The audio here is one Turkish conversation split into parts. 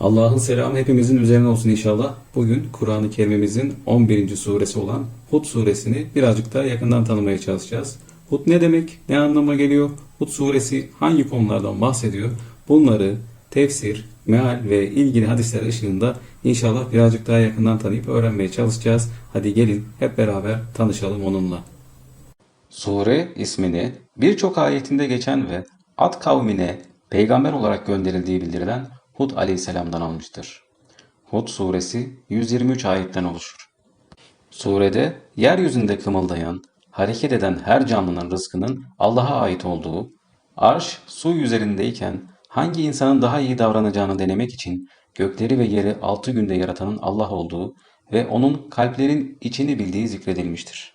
Allah'ın selamı hepimizin üzerine olsun inşallah. Bugün Kur'an-ı Kerim'imizin 11. suresi olan Hud suresini birazcık daha yakından tanımaya çalışacağız. Hud ne demek? Ne anlama geliyor? Hud suresi hangi konulardan bahsediyor? Bunları tefsir, meal ve ilgili hadisler ışığında inşallah birazcık daha yakından tanıyıp öğrenmeye çalışacağız. Hadi gelin hep beraber tanışalım onunla. Sure ismini birçok ayetinde geçen ve Ad kavmine peygamber olarak gönderildiği bildirilen Hud aleyhisselamdan almıştır. Hud suresi 123 ayetten oluşur. Surede yeryüzünde kımıldayan, hareket eden her canlının rızkının Allah'a ait olduğu, arş su üzerindeyken hangi insanın daha iyi davranacağını denemek için gökleri ve yeri altı günde yaratanın Allah olduğu ve onun kalplerin içini bildiği zikredilmiştir.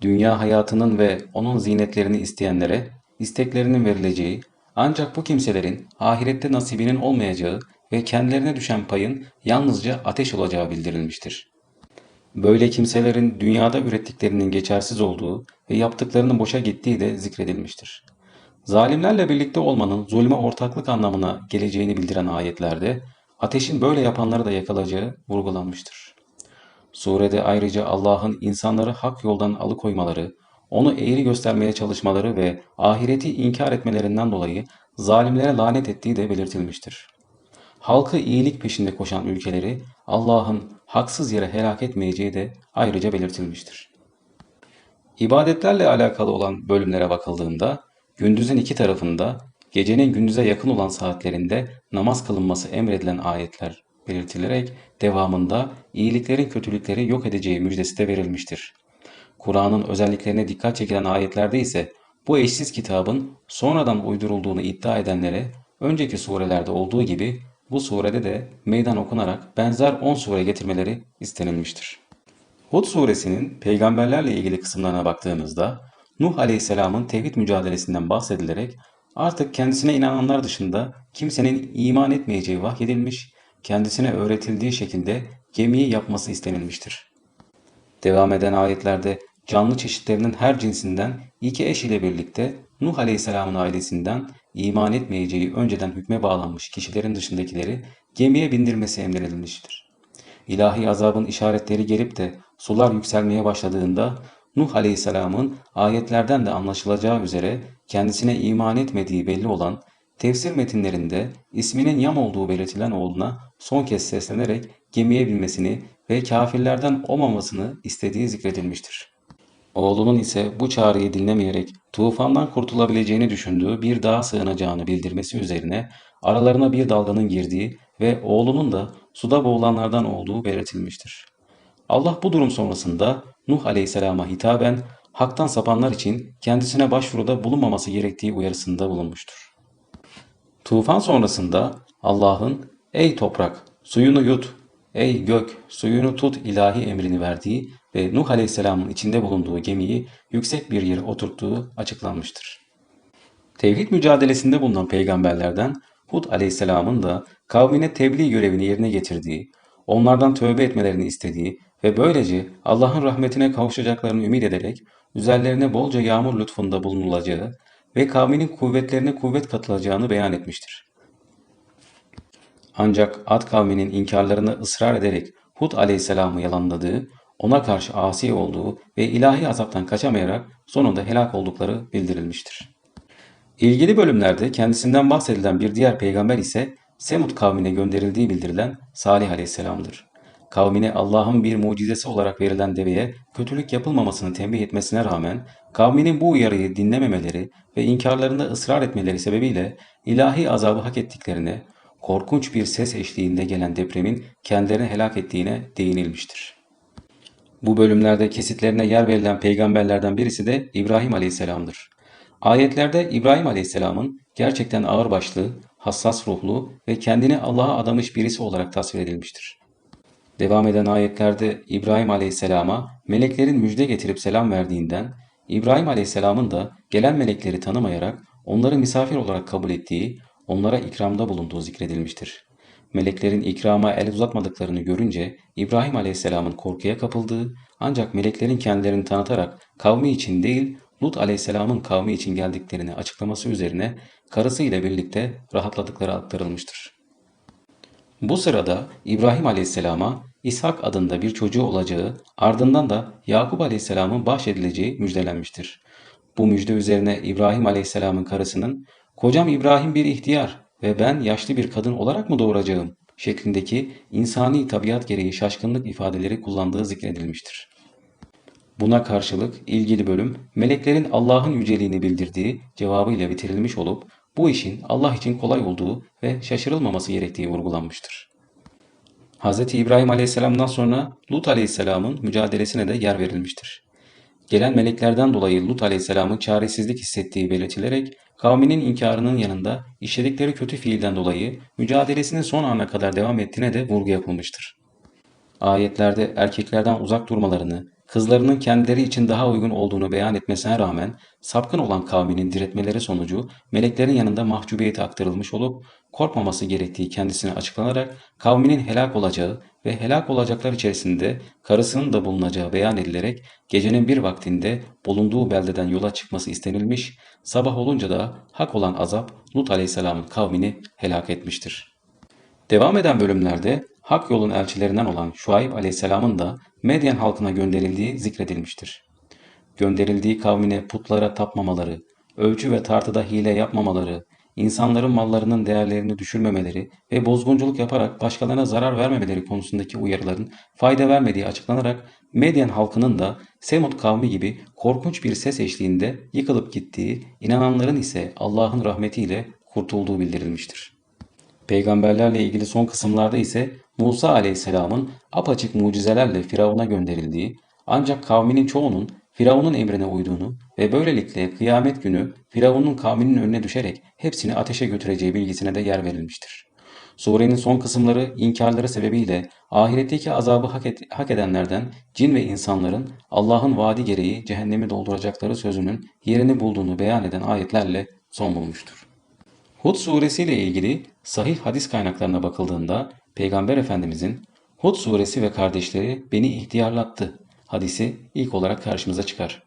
Dünya hayatının ve onun zinetlerini isteyenlere isteklerinin verileceği, ancak bu kimselerin ahirette nasibinin olmayacağı ve kendilerine düşen payın yalnızca ateş olacağı bildirilmiştir. Böyle kimselerin dünyada ürettiklerinin geçersiz olduğu ve yaptıklarının boşa gittiği de zikredilmiştir. Zalimlerle birlikte olmanın zulme ortaklık anlamına geleceğini bildiren ayetlerde ateşin böyle yapanları da yakalayacağı vurgulanmıştır. Surede ayrıca Allah'ın insanları hak yoldan alıkoymaları, onu eğri göstermeye çalışmaları ve ahireti inkar etmelerinden dolayı zalimlere lanet ettiği de belirtilmiştir. Halkı iyilik peşinde koşan ülkeleri Allah'ın haksız yere helak etmeyeceği de ayrıca belirtilmiştir. İbadetlerle alakalı olan bölümlere bakıldığında gündüzün iki tarafında gecenin gündüze yakın olan saatlerinde namaz kılınması emredilen ayetler belirtilerek devamında iyiliklerin kötülükleri yok edeceği müjdesi de verilmiştir. Kur'an'ın özelliklerine dikkat çekilen ayetlerde ise bu eşsiz kitabın sonradan uydurulduğunu iddia edenlere önceki surelerde olduğu gibi bu surede de meydan okunarak benzer 10 sure getirmeleri istenilmiştir. Hud suresinin peygamberlerle ilgili kısımlarına baktığımızda Nuh aleyhisselamın tevhid mücadelesinden bahsedilerek artık kendisine inananlar dışında kimsenin iman etmeyeceği vahyedilmiş, kendisine öğretildiği şekilde gemiyi yapması istenilmiştir. Devam eden ayetlerde canlı çeşitlerinin her cinsinden iki eş ile birlikte Nuh Aleyhisselam'ın ailesinden iman etmeyeceği önceden hükme bağlanmış kişilerin dışındakileri gemiye bindirmesi emredilmiştir. İlahi azabın işaretleri gelip de sular yükselmeye başladığında Nuh Aleyhisselam'ın ayetlerden de anlaşılacağı üzere kendisine iman etmediği belli olan tefsir metinlerinde isminin Yam olduğu belirtilen oğluna son kez seslenerek gemiye binmesini ve kafirlerden olmamasını istediği zikredilmiştir. Oğlunun ise bu çağrıyı dinlemeyerek tufandan kurtulabileceğini düşündüğü bir dağa sığınacağını bildirmesi üzerine aralarına bir dalganın girdiği ve oğlunun da suda boğulanlardan olduğu belirtilmiştir. Allah bu durum sonrasında Nuh Aleyhisselam'a hitaben haktan sapanlar için kendisine başvuruda bulunmaması gerektiği uyarısında bulunmuştur. Tufan sonrasında Allah'ın ey toprak suyunu yut, ey gök suyunu tut ilahi emrini verdiği ve Nuh Aleyhisselam'ın içinde bulunduğu gemiyi yüksek bir yere oturttuğu açıklanmıştır. Tevhid mücadelesinde bulunan peygamberlerden Hud Aleyhisselam'ın da kavmine tebliğ görevini yerine getirdiği, onlardan tövbe etmelerini istediği ve böylece Allah'ın rahmetine kavuşacaklarını ümit ederek üzerlerine bolca yağmur lütfunda bulunulacağı ve kavminin kuvvetlerine kuvvet katılacağını beyan etmiştir. Ancak Ad kavminin inkarlarını ısrar ederek Hud aleyhisselamı yalanladığı, ona karşı asi olduğu ve ilahi azaptan kaçamayarak sonunda helak oldukları bildirilmiştir. İlgili bölümlerde kendisinden bahsedilen bir diğer peygamber ise Semud kavmine gönderildiği bildirilen Salih aleyhisselamdır. Kavmine Allah'ın bir mucizesi olarak verilen deveye kötülük yapılmamasını tembih etmesine rağmen kavminin bu uyarıyı dinlememeleri ve inkarlarında ısrar etmeleri sebebiyle ilahi azabı hak ettiklerine, korkunç bir ses eşliğinde gelen depremin kendilerini helak ettiğine değinilmiştir. Bu bölümlerde kesitlerine yer verilen peygamberlerden birisi de İbrahim Aleyhisselam'dır. Ayetlerde İbrahim Aleyhisselam'ın gerçekten ağırbaşlı, hassas ruhlu ve kendini Allah'a adamış birisi olarak tasvir edilmiştir. Devam eden ayetlerde İbrahim Aleyhisselam'a meleklerin müjde getirip selam verdiğinden, İbrahim Aleyhisselam'ın da gelen melekleri tanımayarak onları misafir olarak kabul ettiği, onlara ikramda bulunduğu zikredilmiştir. Meleklerin ikrama el uzatmadıklarını görünce İbrahim Aleyhisselam'ın korkuya kapıldığı ancak meleklerin kendilerini tanıtarak kavmi için değil Lut Aleyhisselam'ın kavmi için geldiklerini açıklaması üzerine karısı ile birlikte rahatladıkları aktarılmıştır. Bu sırada İbrahim Aleyhisselam'a İshak adında bir çocuğu olacağı, ardından da Yakup Aleyhisselam'ın bahşedileceği müjdelenmiştir. Bu müjde üzerine İbrahim Aleyhisselam'ın karısının "Kocam İbrahim bir ihtiyar ve ben yaşlı bir kadın olarak mı doğuracağım?" şeklindeki insani tabiat gereği şaşkınlık ifadeleri kullandığı zikredilmiştir. Buna karşılık ilgili bölüm meleklerin Allah'ın yüceliğini bildirdiği cevabıyla bitirilmiş olup bu işin Allah için kolay olduğu ve şaşırılmaması gerektiği vurgulanmıştır. Hz. İbrahim Aleyhisselam'dan sonra Lut Aleyhisselam'ın mücadelesine de yer verilmiştir. Gelen meleklerden dolayı Lut Aleyhisselam'ın çaresizlik hissettiği belirtilerek kavminin inkarının yanında işledikleri kötü fiilden dolayı mücadelesinin son ana kadar devam ettiğine de vurgu yapılmıştır. Ayetlerde erkeklerden uzak durmalarını, kızlarının kendileri için daha uygun olduğunu beyan etmesine rağmen sapkın olan kavminin diretmeleri sonucu meleklerin yanında mahcubiyeti aktarılmış olup korkmaması gerektiği kendisine açıklanarak kavminin helak olacağı ve helak olacaklar içerisinde karısının da bulunacağı beyan edilerek gecenin bir vaktinde bulunduğu beldeden yola çıkması istenilmiş, sabah olunca da hak olan azap Lut Aleyhisselam'ın kavmini helak etmiştir. Devam eden bölümlerde Hak yolun elçilerinden olan Şuayb aleyhisselamın da Medyen halkına gönderildiği zikredilmiştir. Gönderildiği kavmine putlara tapmamaları, ölçü ve tartıda hile yapmamaları, insanların mallarının değerlerini düşürmemeleri ve bozgunculuk yaparak başkalarına zarar vermemeleri konusundaki uyarıların fayda vermediği açıklanarak Medyen halkının da Semud kavmi gibi korkunç bir ses eşliğinde yıkılıp gittiği, inananların ise Allah'ın rahmetiyle kurtulduğu bildirilmiştir. Peygamberlerle ilgili son kısımlarda ise Musa aleyhisselamın apaçık mucizelerle Firavun'a gönderildiği ancak kavminin çoğunun Firavun'un emrine uyduğunu ve böylelikle kıyamet günü Firavun'un kavminin önüne düşerek hepsini ateşe götüreceği bilgisine de yer verilmiştir. Surenin son kısımları inkarları sebebiyle ahiretteki azabı hak, et, hak edenlerden cin ve insanların Allah'ın vaadi gereği cehennemi dolduracakları sözünün yerini bulduğunu beyan eden ayetlerle son bulmuştur. Hud suresiyle ilgili sahih hadis kaynaklarına bakıldığında Peygamber Efendimizin Hud suresi ve kardeşleri beni ihtiyarlattı hadisi ilk olarak karşımıza çıkar.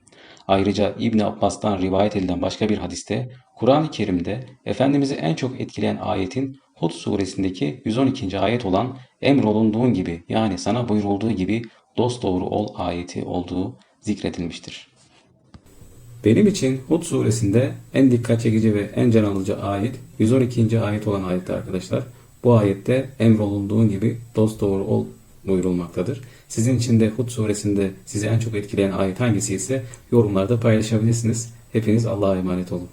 Ayrıca İbni Abbas'tan rivayet edilen başka bir hadiste Kur'an-ı Kerim'de Efendimiz'i en çok etkileyen ayetin Hud suresindeki 112. ayet olan emrolunduğun gibi yani sana buyurulduğu gibi dosdoğru ol ayeti olduğu zikredilmiştir. Benim için Hud suresinde en dikkat çekici ve en can alıcı ayet 112. ayet olan ayette arkadaşlar. Bu ayette emrolunduğun gibi dost doğru ol buyurulmaktadır. Sizin için de Hud suresinde sizi en çok etkileyen ayet hangisi ise yorumlarda paylaşabilirsiniz. Hepiniz Allah'a emanet olun.